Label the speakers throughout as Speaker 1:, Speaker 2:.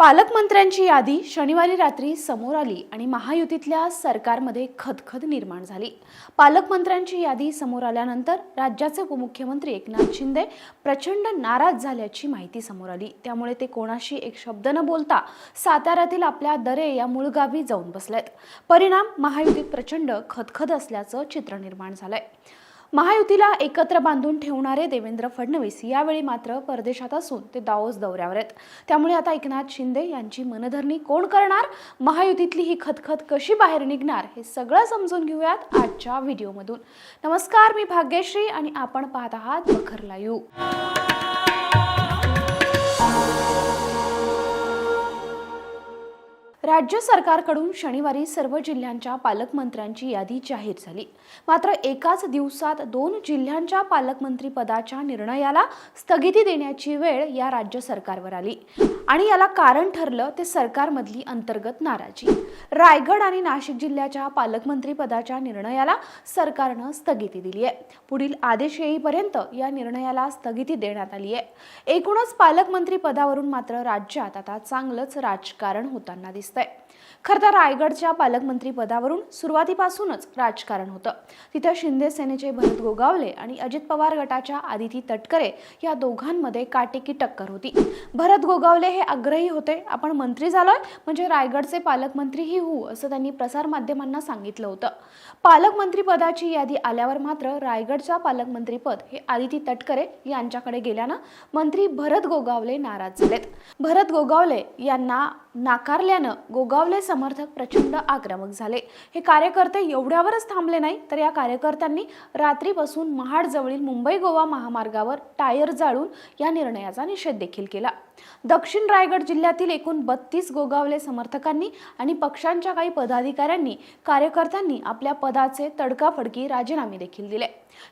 Speaker 1: पालकमंत्र्यांची यादी शनिवारी रात्री समोर आली आणि महायुतीतल्या सरकारमध्ये खदखद निर्माण झाली. पालकमंत्र्यांची यादी समोर आल्यानंतर राज्याचे उपमुख्यमंत्री एकनाथ शिंदे प्रचंड नाराज झाल्याची माहिती समोर आली. त्यामुळे ते कोणाशी एक शब्द न बोलता साताऱ्यातील आपल्या दरे या मूळगावी जाऊन बसलेत. परिणाम महायुतीत प्रचंड खदखद असल्याचं चित्र निर्माण झालंय. महायुतीला एकत्र बांधून ठेवणारे देवेंद्र फडणवीस यावेळी मात्र परदेशात असून ते दाओस दौऱ्यावर आहेत. त्यामुळे आता एकनाथ शिंदे यांची मनधरणी कोण करणार? महायुतीतली ही खतखत कशी बाहेर निघणार? हे सगळं समजून घेऊयात आजच्या व्हिडिओमधून. नमस्कार मी भाग्यश्री आणि आपण पाहत आहात बखरला यू. राज्य सरकारकडून शनिवारी सर्व जिल्ह्यांच्या पालकमंत्र्यांची यादी जाहीर झाली. मात्र एकाच दिवसात दोन जिल्ह्यांच्या पालकमंत्री पदाच्या निर्णयाला स्थगिती देण्याची वेळ या राज्य सरकारवर आली. आणि याला कारण ठरलं ते सरकारमधली अंतर्गत नाराजी. रायगड आणि नाशिक जिल्ह्याच्या पालकमंत्री पदाच्या निर्णयाला सरकारनं स्थगिती दिली आहे. पुढील आदेश येईपर्यंत या निर्णयाला स्थगिती देण्यात आली आहे. एकूणच पालकमंत्री पदावरून मात्र राज्यात आता चांगलंच राजकारण होताना दिसतं दिसतंय. खरं तर रायगडच्या पालकमंत्री पदावरून सुरुवातीपासूनच राजकारण होतं. तिथं शिंदे सेनेचे भरत गोगावले आणि अजित पवार गटाच्या आदिती तटकरे या दोघांमध्ये काटेकी टक्कर होती. भरत गोगावले हे आग्रही होते. आपण मंत्री झालोय म्हणजे रायगडचे पालकमंत्रीही होऊ असं त्यांनी प्रसारमाध्यमांना सांगितलं होतं. पालकमंत्री पदाची यादी आल्यावर मात्र रायगडच्या पालकमंत्रीपद हे आदिती तटकरे यांच्याकडे गेल्यानं मंत्री भरत गोगावले नाराज झालेत. भरत गोगावले यांना नाकारल्यानं गोगावले समर्थक प्रचंड आक्रमक झाले. हे कार्यकर्ते एवढ्यावरच थांबले नाही तर या कार्यकर्त्यांनी रात्रीपासून महाडजवळील मुंबई गोवा महामार्गावर टायर जाळून या निर्णयाचा निषेध देखील केला. दक्षिण रायगड जिल्ह्यातील एकूण बत्तीस गोगावले समर्थकांनी आणि पक्षांच्या काही पदाधिकाऱ्यांनी कार्यकर्त्यांनी आपल्या पदाचे तडकाफडकी राजीनामे देखील दिले.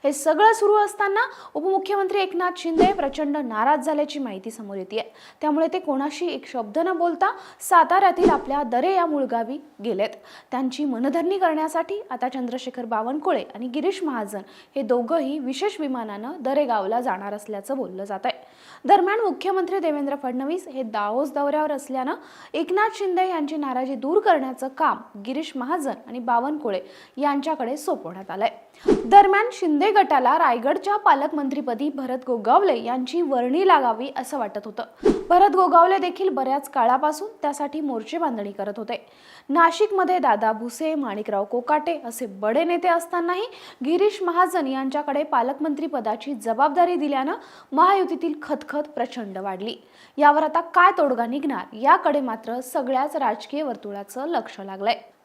Speaker 1: हे सगळं सुरू असताना उपमुख्यमंत्री एकनाथ शिंदे प्रचंड नाराज झाल्याची माहिती समोर येते त्यामुळे ते कोणाशी एक शब्द न बोलता साताऱ्यातील आपल्या दरे या मुळगावी गेलेत. त्यांची मनधरणी करण्यासाठी आता चंद्रशेखर बावनकुळे आणि गिरीश महाजन हे दोघंही विशेष विमानानं दरेगावला जाणार असल्याचं बोललं जात आहे दरम्यान मुख्यमंत्री देवेंद्र फडणवीस हे दाओस दौऱ्यावर असल्यानं एकनाथ शिंदे यांची नाराजी दूर करण्याचं काम गिरीश महाजन आणि बावनकुळे यांच्याकडे सोपवण्यात आलंय. दरम्यान शिंदे गटाला रायगडच्या पालकमंत्रीपदी भरत गोगावले यांची वर्णी लागावी असं वाटत होतं. भरत गोगावले देखील बऱ्याच काळापासून त्यासाठी मोर्चे बांधणी करत होते. नाशिकमध्ये दादा भुसे माणिकराव कोकाटे असे बडे नेते असतानाही गिरीश महाजन यांच्याकडे पालकमंत्रीपदाची जबाबदारी दिल्यानं महायुतीतील खतखत प्रचंड वाढली. यावर आता काय तोडगा निघणार याकडे मात्र सगळ्याच राजकीय वर्तुळाचं लक्ष लागलंय.